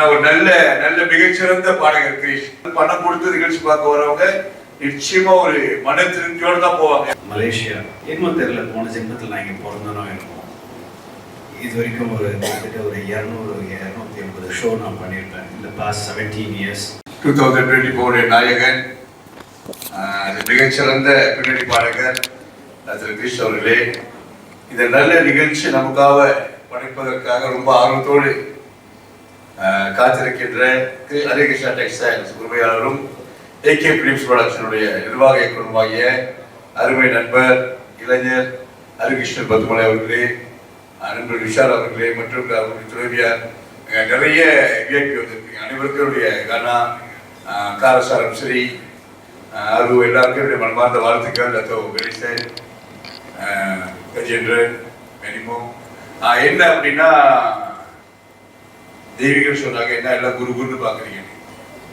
ஆனா ஒரு நல்ல நல்ல மிகச்சிறந்த பாடகர் கிரீஷ். பணம் கொடுத்து நிகழ்ச்சி பார்க்க வரவங்க நிச்சயமா ஒரு மன திருப்தியோட தான் போவாங்க. மலேசியா என்னமோ தெரியல போன ஜென்மத்தில் நான் இங்கே பிறந்தனோ இருக்கும் இது வரைக்கும் ஒரு கிட்டத்தட்ட ஒரு இரநூறு இரநூத்தி ஐம்பது ஷோ நான் பண்ணியிருப்பேன். இந்த past seventeen years two thousand twenty ஃபோருடைய நாயகன் அது மிகச்சிறந்த பின்னணி பாடகர் திரு கிரீஷ் அவர்களே. இந்த நல்ல நிகழ்ச்சி நமக்காக படைப்பதற்காக ரொம்ப ஆர்வத்தோடு காத்திருக்கின்ற திரு ஹரிகிருஷ்ணா டெக்ஸ்டைல்ஸ் உரிமையாளரும் ஏகே பிலிம்ஸ் ப்ரொடக்ஷனுடைய நிர்வாக இயக்குநருமாகிய அருமை நண்பர் இளைஞர் ஹரிகிருஷ்ணன் பத்துமலை அவர்களே நண்பர் விஷால் அவர்களே மற்றும் அவருடைய துறவியார் நிறைய இயக்கி வந்திருக்கீங்க. அனைவருக்கும் கனா காரசாரம் ஸ்ரீ அது எல்லாருக்கும் மனமார்ந்த வாழ்த்துக்கள். லத்தோ கணேசன் கஜேந்திரன் மெனிமோ. என்ன அப்படின்னா தெய்வீகம் சொன்னாங்க என்ன எல்லாம் குரு குருன்னு பாக்குறீங்க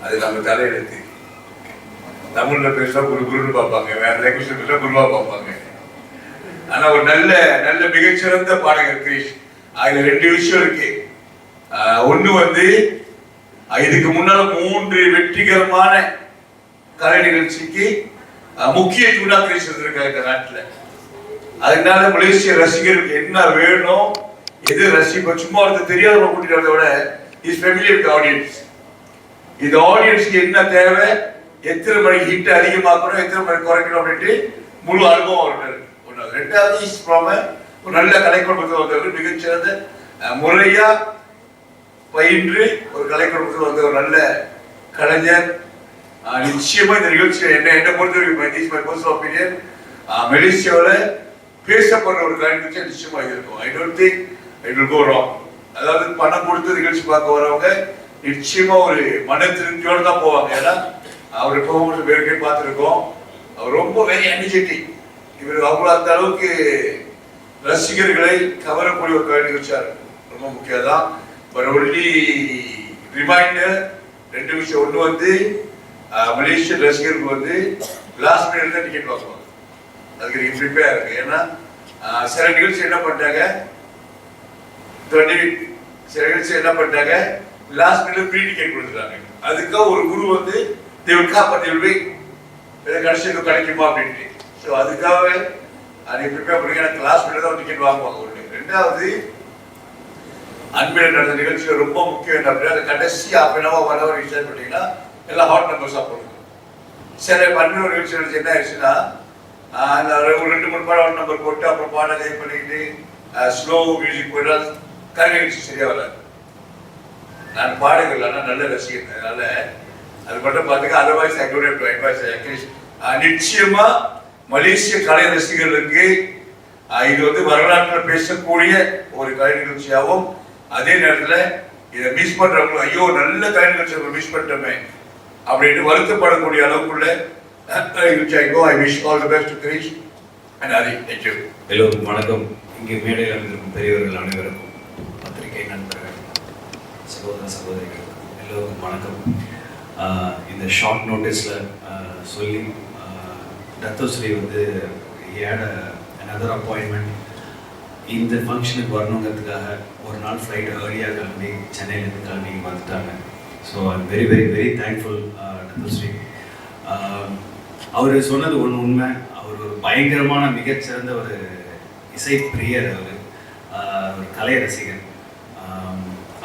அது நம்ம தலையெழுத்து. தமிழ்ல பேசினா குரு குருன்னு பார்ப்பாங்க வேற லாங்குவேஜ் பேசினா குருவா பார்ப்பாங்க. ஆனா ஒரு நல்ல நல்ல மிகச்சிறந்த பாடகர் கிரீஷ் அதுல ரெண்டு விஷயம் இருக்கு. ஒண்ணு வந்து இதுக்கு முன்னால மூன்று வெற்றிகரமான கலை நிகழ்ச்சிக்கு முக்கிய தூணா கிரீஷ் இருந்திருக்காங்க இந்த நாட்டுல. அதனால மலேசிய ரசிகர்களுக்கு என்ன வேணும் எது ரசிப்ப சும்மா ஒருத்தர் தெரியாதவங்க கூட்டிட்டு வரத விட இஸ் ஃபெமிலியர் ஆடியன்ஸ் இந்த ஆடியன்ஸ்க்கு என்ன தேவை? எத்தனை மணிக்கு ஹிட் அதிகமாக்கணும் எத்தனை மணிக்கு குறைக்கணும் அப்படின்ட்டு முழு அனுபவம் அவர்கள் ஒன்று ரெண்டாவது இஸ் ஃப்ரம் ஒரு நல்ல கலைக்குடும்பத்தில் வந்தவர்கள் மிகச்சிறந்த அஹ், முறையா பயின்று ஒரு கலைக்குடும்பத்தில் வந்த ஒரு நல்ல கலைஞர். நிச்சயமா இந்த நிகழ்ச்சி என்ன என்ன பொறுத்தவரைக்கும் மை பர்சனல் ஒப்பீனியன் மெலேசியாவில் பேசப்படுற ஒரு கலை நிகழ்ச்சி நிச்சயமா இருக்கும். I don't think it will go wrong அதாவது பணம் கொடுத்து நிகழ்ச்சி பார்க்க வரவங்க நிச்சயமா ஒரு மன திருப்தியோட தான் போவாங்க. ஏன்னா அவர் பெர்ஃபார்மன்ஸ் வேறு பார்த்துருக்கோம். அவர் ரொம்ப வெரி எனர்ஜெட்டிக் இவர் அவங்கள அந்த அளவுக்கு ரசிகர்களை கவரக்கூடிய ஒரு கலை நிகழ்ச்சியா ரொம்ப முக்கியம் தான் பட் ஒன்லி ரிமைண்டர் ரெண்டு விஷயம். ஒன்று வந்து மலேசிய ரசிகர்களுக்கு வந்து லாஸ்ட் மினிட்ல தான் டிக்கெட் வாங்குவாங்க. அதுக்கு நீங்க ப்ரிப்பேர் இருக்கு ஏன்னா சில நிகழ்ச்சி என்ன பண்ணிட்டாங்க? டுவெண்ட்டி சில நிகழ்ச்சி என்ன பண்ணிட்டாங்க லாஸ்ட் மினிட்ல ஃப்ரீ டிக்கெட் கொடுத்துட்டாங்க. அதுக்காக ஒரு குரு வந்து தேவக்கா காப்பாற்றி கடைசியில் கடைசி கிடைக்குமா? அப்படின்ட்டு. ஸோ அதுக்காக அதை ப்ரிப்பேர் பண்ணி எனக்கு லாஸ்ட் மினிட் தான் டிக்கெட் வாங்குவாங்க ஒன்று ரெண்டாவது அன்பில் நடந்த நிகழ்ச்சியில் ரொம்ப முக்கியம் என்ன அப்படின்னா அந்த கடைசி half an hour one hour reserve பண்ணிங்கன்னா எல்லாம் ஹாட் நம்பர்ஸாக போடுங்க. சில பன்னெண்டு நிகழ்ச்சி நடந்துச்சு. என்ன ஆயிடுச்சுன்னா அந்த ஒரு ரெண்டு மூணு பாடம் ஹாட் நம்பர் போட்டு அப்புறம் பாடம் இது பண்ணிக்கிட்டு ஸ்லோ மியூசிக் போயிட்டு கலை நிகழ்ச்சி சரியா வராது. நான் பாடகர் ஆனால் நல்ல ரசிகன் அதனால அது மட்டும் பார்த்துக்க அதர்வைஸ் ஐ அட்வைஸ் நிச்சயமா மலேசிய கலை ரசிகர்களுக்கு இது வந்து வரலாற்றில் பேசக்கூடிய ஒரு கலை நிகழ்ச்சியாகவும் அதே நேரத்தில் இதை மிஸ் பண்றவங்க ஐயோ நல்ல கலை நிகழ்ச்சியை மிஸ் பண்ணிட்டோமே அப்படின்னு வருத்தப்படக்கூடிய அளவுக்குள்ள நிகழ்ச்சியாகோ I wish all the best Girish and Hari thank you எல்லோருக்கும் வணக்கம். இங்கே மேடையில் அமர்ந்திருக்கும் பெரியவர்கள் அனைவருக்கும் பத்திரிகை நண்பர்கள் சகோதர சகோதரிகள் எல்லோருக்கும் வணக்கம். இந்த ஷார்ட் நோட்டீஸில் சொல்லி தத்தோஸ்ரீ வந்து ஏட another அப்பாயின்மெண்ட் இந்த ஃபங்க்ஷனுக்கு வரணுங்கிறதுக்காக ஒரு நாள் ஃப்ளைட் ஏர்லியாக கிளம்பி சென்னையிலேருந்து கிளம்பி வந்துட்டாங்க. So I'm very very very thankful Dato Sri. அவர் சொன்னது ஒன்று உண்மை. அவர் ஒரு பயங்கரமான மிகச்சிறந்த ஒரு இசை பிரியர் அவர் ஒரு கலை ரசிகர்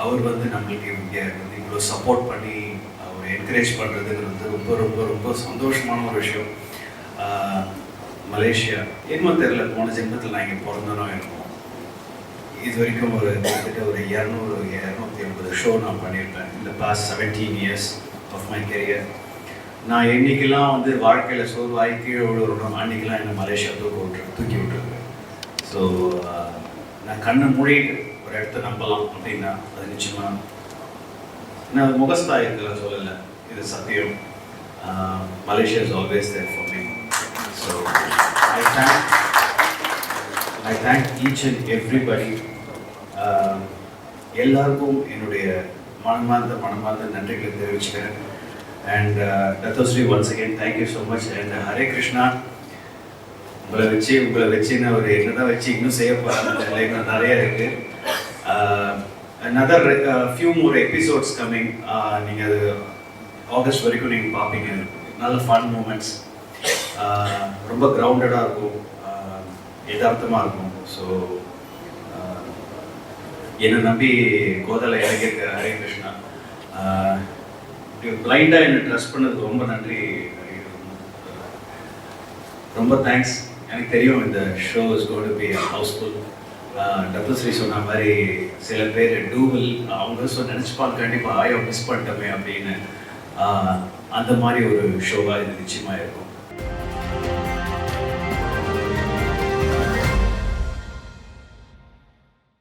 அவர் வந்து நம்மளுக்கு இங்கே வந்து இவ்வளோ சப்போர்ட் பண்ணி அவர் என்கரேஜ் பண்ணுறதுங்கிறது ரொம்ப ரொம்ப ரொம்ப சந்தோஷமான ஒரு விஷயம். மலேசியா. என்னமோ தெரியல போன ஜென்மத்தில் நான் இங்கே பிறந்தனோ இருக்கும் இது வரைக்கும் ஒரு கிட்டத்தட்ட ஒரு இரநூறு இரநூத்தி ஐம்பது ஷோ நான் பண்ணியிருப்பேன் இந்த past seventeen years of my career நான் என்றைக்கெல்லாம் வந்து வாழ்க்கையில் சோர்வாகி கீழே விழுறோம் அன்றைக்கெல்லாம் என்ன மலேசியா தூக்கி விட்டு தூக்கி விட்டுருக்கு ஸோ நான் கண்ணை மூடிட்டு ஒரு இடத்த நம்பலாம் அப்படின்னா அது நிச்சயமாக நான் முகஸ்தாயத்தில் சொல்லலை. இது சத்தியம். Malaysia is always there for me so I thank I thank each and everybody எல்லாருக்கும் என்னுடைய மனமார்ந்த மனமார்ந்த நன்றிகளை தெரிவிச்சுக்கிறேன். And Dato Sri once again thank you so much and Hare Krishna. உங்களை வச்சு உங்களை வச்சு நான் ஒரு என்னதான் வச்சு இன்னும் செய்ய போகிறேன் நிறைய இருக்குது another uh, few more episodes coming uh, நீங்கள் அது ஆகஸ்ட் வரைக்கும் நீங்கள் பார்ப்பீங்க. நல்ல ஃபன் மூமெண்ட்ஸ் uh, ரொம்ப கிரவுண்டடாக இருக்கும். Uh, யதார்த்தமாக இருக்கும். ஸோ என்னை நம்பி கோதலை இறங்கியிருக்க ஹரே கிருஷ்ணா பிளைண்டாக என்னை ட்ரஸ்ட் பண்ணது ரொம்ப நன்றி ரொம்ப தேங்க்ஸ் எனக்கு தெரியும் இந்த show is got be housefull double Sri சொன்ன மாதிரி சில பேர் டூவில் அவங்க சொ நினச்சிப்பாங்க கண்டிப்பாக ஆயோ மிஸ் பண்ணிட்டோமே அப்படின்னு ஆஹ் அந்த மாதிரி ஒரு ஷோவாக இது நிச்சயமாக இருக்கும்.